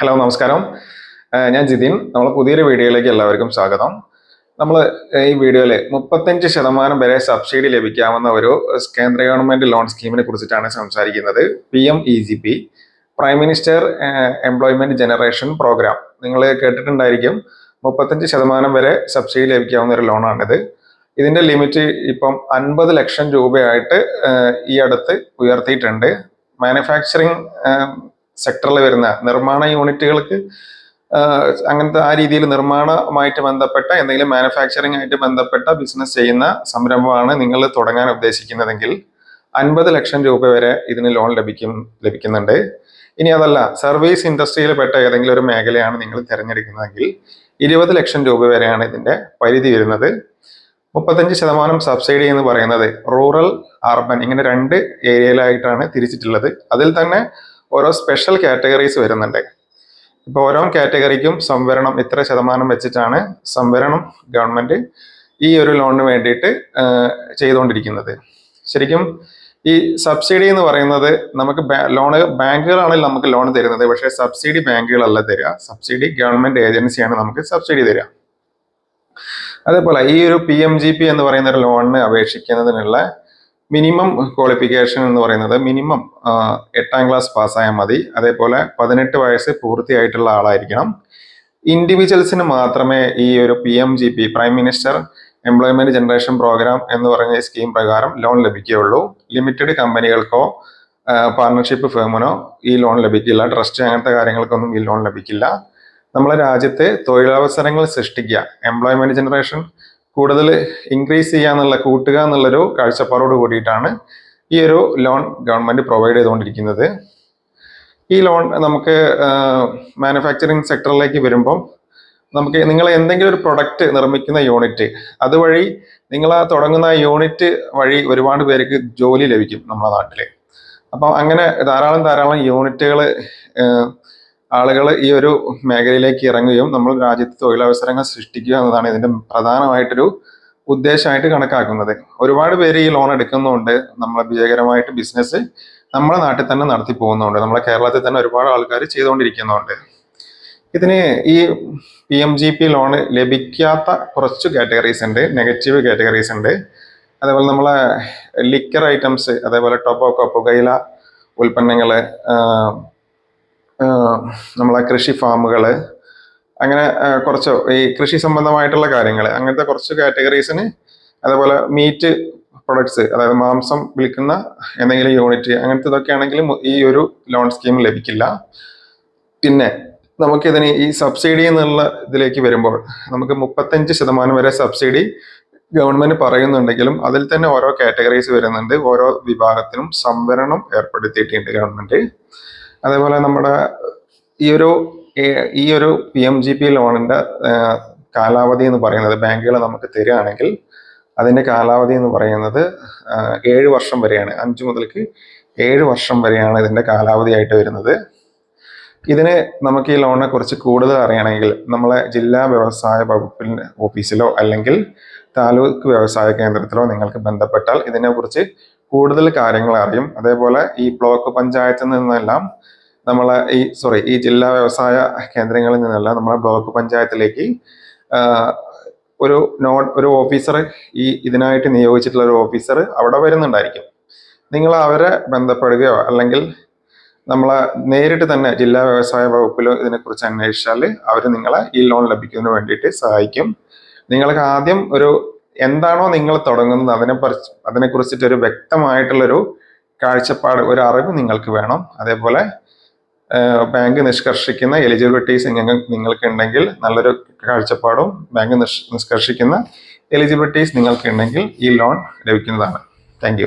Hello നമസ്കാരം. ഞാൻ ജിതിൻ. നമ്മൾ പുതിയൊരു വീഡിയോയിലേക്ക് എല്ലാവർക്കും സ്വാഗതം. നമ്മൾ ഈ വീഡിയോയിൽ മുപ്പത്തഞ്ച് ശതമാനം വരെ സബ്സിഡി ലഭിക്കാവുന്ന ഒരു കേന്ദ്ര ഗവൺമെന്റ് ലോൺ സ്കീമിനെ കുറിച്ചിട്ടാണ് സംസാരിക്കുന്നത്. PMEGP prime minister employment generation programme. നിങ്ങൾ കേട്ടിട്ടുണ്ടായിരിക്കും മുപ്പത്തഞ്ച് ശതമാനം വരെ സബ്സിഡി ലഭിക്കാവുന്ന ഒരു ലോണാണിത്. ഇതിന്റെ ലിമിറ്റ് ഇപ്പം അൻപത് ലക്ഷം രൂപയായിട്ട് ഈ അടുത്ത് ഉയർത്തിയിട്ടുണ്ട്. മാനുഫാക്ചറിങ് സെക്ടറിൽ വരുന്ന നിർമ്മാണ യൂണിറ്റുകൾക്ക് അങ്ങനത്തെ ആ രീതിയിൽ നിർമ്മാണമായിട്ട് ബന്ധപ്പെട്ട എന്തെങ്കിലും മാനുഫാക്ചറിംഗ് ആയിട്ട് ബന്ധപ്പെട്ട ബിസിനസ് ചെയ്യുന്ന സംരംഭമാണ് നിങ്ങൾ തുടങ്ങാൻ ഉദ്ദേശിക്കുന്നതെങ്കിൽ അൻപത് ലക്ഷം രൂപ വരെ ഇതിന് ലോൺ ലഭിക്കും ലഭിക്കുന്നുണ്ട്. ഇനി അതല്ല സർവീസ് ഇൻഡസ്ട്രിയിൽ പെട്ട ഏതെങ്കിലും ഒരു മേഖലയാണ് നിങ്ങൾ തിരഞ്ഞെടുക്കുന്നതെങ്കിൽ ഇരുപത് ലക്ഷം രൂപ വരെയാണ് ഇതിന്റെ പരിധി വരുന്നത്. മുപ്പത്തഞ്ച് ശതമാനം സബ്സിഡി എന്ന് പറയുന്നത് റൂറൽ അർബൻ ഇങ്ങനെ രണ്ട് ഏരിയയിലായിട്ടാണ് തിരിച്ചിട്ടുള്ളത്. അതിൽ തന്നെ ഓരോ സ്പെഷ്യൽ കാറ്റഗറീസ് വരുന്നുണ്ട്. ഇപ്പോൾ ഓരോ കാറ്റഗറിക്കും സംവരണം ഇത്ര ശതമാനം വെച്ചിട്ടാണ് സംവരണം ഗവൺമെന്റ് ഈ ഒരു ലോണിന് വേണ്ടിയിട്ട് ചെയ്തുകൊണ്ടിരിക്കുന്നത്. ശരിക്കും ഈ സബ്സിഡി എന്ന് പറയുന്നത് നമുക്ക് ലോണ് ബാങ്കുകളാണെങ്കിൽ നമുക്ക് ലോൺ തരുന്നത്. പക്ഷേ സബ്സിഡി ബാങ്കുകളല്ല തരിക സബ്സിഡി ഗവൺമെന്റ് ഏജൻസിയാണ് നമുക്ക് സബ്സിഡി തരിക അതേപോലെ ഈ ഒരു പി എം ജി പി എന്ന് പറയുന്ന ഒരു ലോണിന് അപേക്ഷിക്കുന്നതിനുള്ള മിനിമം ക്വാളിഫിക്കേഷൻ എന്ന് പറയുന്നത് മിനിമം എട്ടാം ക്ലാസ് പാസ്സായാൽ മതി. അതേപോലെ പതിനെട്ട് വയസ്സ് പൂർത്തിയായിട്ടുള്ള ആളായിരിക്കണം. ഇൻഡിവിജ്വൽസിന് മാത്രമേ ഈ ഒരു P M G P prime minister employment generation program എന്ന് പറഞ്ഞ സ്കീം പ്രകാരം ലോൺ ലഭിക്കുകയുള്ളൂ. ലിമിറ്റഡ് കമ്പനികൾക്കോ പാർട്ണർഷിപ്പ് ഫേമിനോ ഈ ലോൺ ലഭിക്കില്ല. ട്രസ്റ്റ് അങ്ങനത്തെ കാര്യങ്ങൾക്കൊന്നും ഈ ലോൺ ലഭിക്കില്ല. നമ്മളെ രാജ്യത്തെ തൊഴിലവസരങ്ങൾ സൃഷ്ടിക്കുക. എംപ്ലോയ്മെന്റ് ജനറേഷൻ കൂടുതൽ ഇൻക്രീസ് ചെയ്യുക എന്നുള്ള കൂട്ടുക എന്നുള്ളൊരു കാഴ്ചപ്പാടോട് കൂടിയിട്ടാണ് ഈ ഒരു ലോൺ ഗവൺമെന്റ് പ്രൊവൈഡ് ചെയ്തുകൊണ്ടിരിക്കുന്നത്. ഈ ലോൺ നമുക്ക് മാനുഫാക്ചറിങ് സെക്ടറിലേക്ക് വരുമ്പം നമുക്ക് നിങ്ങൾ എന്തെങ്കിലും ഒരു പ്രൊഡക്റ്റ് നിർമ്മിക്കുന്ന യൂണിറ്റ് അതുവഴി നിങ്ങൾ ആ തുടങ്ങുന്ന യൂണിറ്റ് വഴി ഒരുപാട് പേർക്ക് ജോലി ലഭിക്കും നമ്മുടെ നാട്ടിൽ അപ്പം അങ്ങനെ ധാരാളം ധാരാളം യൂണിറ്റുകൾ ആളുകൾ ഈ ഒരു മേഖലയിലേക്ക് ഇറങ്ങുകയും നമ്മൾ രാജ്യത്ത് തൊഴിലവസരങ്ങൾ സൃഷ്ടിക്കുക എന്നതാണ് ഇതിന്റെ പ്രധാനമായിട്ടൊരു ഉദ്ദേശമായിട്ട് കണക്കാക്കുന്നത്. ഒരുപാട് പേര് ഈ ലോൺ എടുക്കുന്നുണ്ട്. നമ്മളെ വിജയകരമായിട്ട് ബിസിനസ് നമ്മുടെ നാട്ടിൽ തന്നെ നടത്തി പോകുന്നുണ്ട്. നമ്മളെ കേരളത്തിൽ തന്നെ ഒരുപാട് ആൾക്കാർ ചെയ്തുകൊണ്ടിരിക്കുന്നുണ്ട്. ഇതിന് ഈ P M G P loan ലഭിക്കാത്ത കുറച്ച് കാറ്റഗറീസ് ഉണ്ട്. നെഗറ്റീവ് കാറ്റഗറീസ് ഉണ്ട്. അതേപോലെ നമ്മളെ ലിക്കർ ഐറ്റംസ് അതേപോലെ ടൊബാക്കോ പുകയില ഉൽപ്പന്നങ്ങൾ നമ്മളെ കൃഷി ഫാമുകൾ അങ്ങനെ കുറച്ച് ഈ കൃഷി സംബന്ധമായിട്ടുള്ള കാര്യങ്ങൾ അങ്ങനത്തെ കുറച്ച് കാറ്റഗറീസിന് അതേപോലെ മീറ്റ് പ്രൊഡക്ട്സ് അതായത് മാംസം വിൽക്കുന്ന എന്തെങ്കിലും യൂണിറ്റ് അങ്ങനത്തെ ഇതൊക്കെ ആണെങ്കിലും ഈ ഒരു ലോൺ സ്കീം ലഭിക്കില്ല. പിന്നെ നമുക്കിതിന് ഈ സബ്സിഡി എന്നുള്ള ഇതിലേക്ക് വരുമ്പോൾ നമുക്ക് മുപ്പത്തഞ്ച് ശതമാനം വരെ സബ്സിഡി ഗവൺമെന്റ് പറയുന്നുണ്ടെങ്കിലും അതിൽ തന്നെ ഓരോ കാറ്റഗറീസ് വരുന്നുണ്ട്. ഓരോ വിഭാഗത്തിനും സംവരണം ഏർപ്പെടുത്തിയിട്ടുണ്ട് ഗവൺമെന്റ്. അതേപോലെ നമ്മുടെ ഈ ഒരു ഈ ഒരു പി എം ജി പി ലോണിന്റെ കാലാവധി എന്ന് പറയുന്നത് ബാങ്കുകൾ നമുക്ക് തരികയാണെങ്കിൽ അതിന്റെ കാലാവധി എന്ന് പറയുന്നത് ഏഴ് വർഷം വരെയാണ്. അഞ്ച് മുതൽക്ക് ഏഴ് വർഷം വരെയാണ് ഇതിന്റെ കാലാവധിയായിട്ട് വരുന്നത്. ഇതിന് നമുക്ക് ഈ ലോണിനെ കുറിച്ച് കൂടുതൽ അറിയണമെങ്കിൽ നമ്മളെ ജില്ലാ വ്യവസായ വകുപ്പിന്റെ ഓഫീസിലോ അല്ലെങ്കിൽ താലൂക്ക് വ്യവസായ കേന്ദ്രത്തിലോ നിങ്ങൾക്ക് ബന്ധപ്പെട്ടാൽ ഇതിനെക്കുറിച്ച് കൂടുതൽ കാര്യങ്ങൾ അറിയും. അതേപോലെ ഈ ബ്ലോക്ക് പഞ്ചായത്തിൽ നിന്നെല്ലാം നമ്മളെ ഈ സോറി ഈ ജില്ലാ വ്യവസായ കേന്ദ്രങ്ങളിൽ നിന്നെല്ലാം നമ്മളെ ബ്ലോക്ക് പഞ്ചായത്തിലേക്ക് ഒരു നോ ഒരു ഓഫീസർ ഈ ഇതിനായിട്ട് നിയോഗിച്ചിട്ടുള്ള ഒരു ഓഫീസർ അവിടെ വരുന്നുണ്ടായിരിക്കും. നിങ്ങൾ അവരെ ബന്ധപ്പെടുകയോ അല്ലെങ്കിൽ നമ്മളെ നേരിട്ട് തന്നെ ജില്ലാ വ്യവസായ വകുപ്പിലോ ഇതിനെക്കുറിച്ച് അന്വേഷിച്ചാൽ അവർ നിങ്ങളെ ഈ ലോൺ ലഭിക്കുന്നതിന് വേണ്ടിയിട്ട് സഹായിക്കും. നിങ്ങൾക്ക് ആദ്യം ഒരു എന്താണോ നിങ്ങൾ തുടങ്ങുന്നത് അതിനെ പറിച്ച് അതിനെ കുറിച്ചിട്ട് ഒരു വ്യക്തമായിട്ടുള്ളൊരു കാഴ്ചപ്പാട് ഒരു അറിവ് നിങ്ങൾക്ക് വേണം. അതേപോലെ ബാങ്ക് നിഷ്കർഷിക്കുന്ന എലിജിബിലിറ്റീസ് നിങ്ങൾക്ക് ഉണ്ടെങ്കിൽ നല്ലൊരു കാഴ്ചപ്പാടും ബാങ്ക് നിഷ് നിഷ്കർഷിക്കുന്ന എലിജിബിലിറ്റീസ് നിങ്ങൾക്ക് ഉണ്ടെങ്കിൽ ഈ ലോൺ ലഭിക്കുന്നതാണ്. താങ്ക്